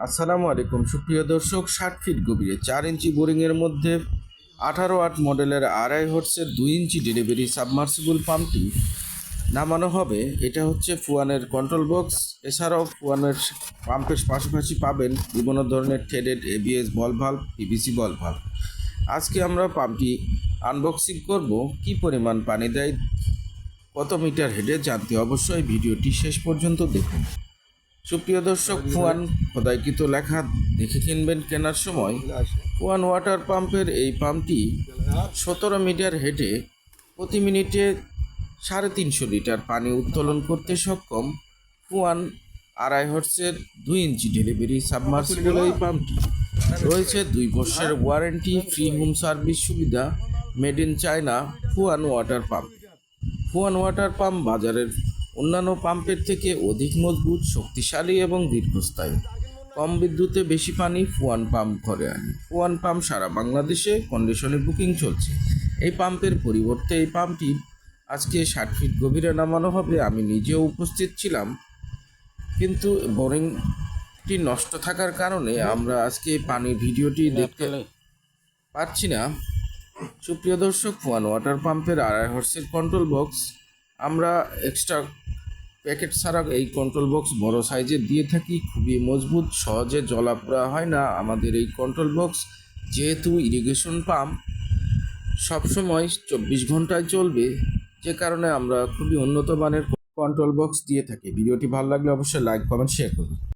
আসসালামু আলাইকুম। সুপ্রিয় দর্শক, ষাট ফিট গভীরে চার ইঞ্চি বোরিংয়ের মধ্যে আঠারো আট মডেলের আড়াই হর্সের দুই ইঞ্চি ডেলিভারি সাবমার্সিবল পাম্পটি নামানো হবে। এটা হচ্ছে ফুয়ানের কন্ট্রোল বক্স এছাড়াও ফুয়ানের পাম্পের পাশাপাশি পাবেন বিভিন্ন ধরনের threaded ABS ball valve PVC ball valve আজকে আমরা পাম্পটি আনবক্সিং করব। কি পরিমাণ পানি দেয়, কত মিটার হেডে জানতে অবশ্যই ভিডিওটি শেষ পর্যন্ত দেখুন। সুপ্রিয় দর্শক, ফুয়ান খোদাইকৃত লেখা দেখে কিনবেন কেনার সময় ফুয়ান ওয়াটার পাম্পের এই পাম্পটি সতেরো মিটার হেঁটে প্রতি মিনিটে সাড়ে তিনশো লিটার পানি উত্তোলন করতে সক্ষম ফুয়ান আড়াই হর্সের দুই ইঞ্চি ডেলিভারি সাবমার্সিবল এই পাম্পটি। রয়েছে দুই বছরের ওয়ারেন্টি, ফ্রি হোম সার্ভিস সুবিধা, made in China Fuan water pump. Fuan water pump বাজারের অন্যান্য পাম্পের থেকে অধিক মজবুত শক্তিশালী এবং দীর্ঘস্থায়ী। কম বিদ্যুতে বেশি পানি ফুয়ান পাম্প ঘরে আনে। ফুয়ান পাম্প সারা বাংলাদেশে কন্ডিশনে বুকিং চলছে। এই পাম্পের পরিবর্তে এই পাম্পটি আজকে ষাট ফিট গভীরে নামানো হবে আমি নিজেও উপস্থিত ছিলাম। কিন্তু বোরিংটি নষ্ট থাকার কারণে আমরা আজকে পানির ভিডিওটি দেখতে পাচ্ছি না। সুপ্রিয় দর্শক ফুয়ান ওয়াটার পাম্পের আড়াই হর্সের কন্ট্রোল বক্স আমরা এক্সট্রা প্যাকেট ছাড়া এই কন্ট্রোল বক্স বড় সাইজের দিয়ে থাকি, খুবই মজবুত, সহজে জলাপড়া হয় না। আমাদের এই কন্ট্রোল বক্স যেহেতু ইরিগেশন পাম্প সবসময় চব্বিশ ঘন্টায় চলবে। যে কারণে আমরা খুবই উন্নত মানের কন্ট্রোল বক্স দিয়ে থাকি। ভিডিওটি ভালো লাগলে অবশ্যই লাইক কমেন্ট শেয়ার করুন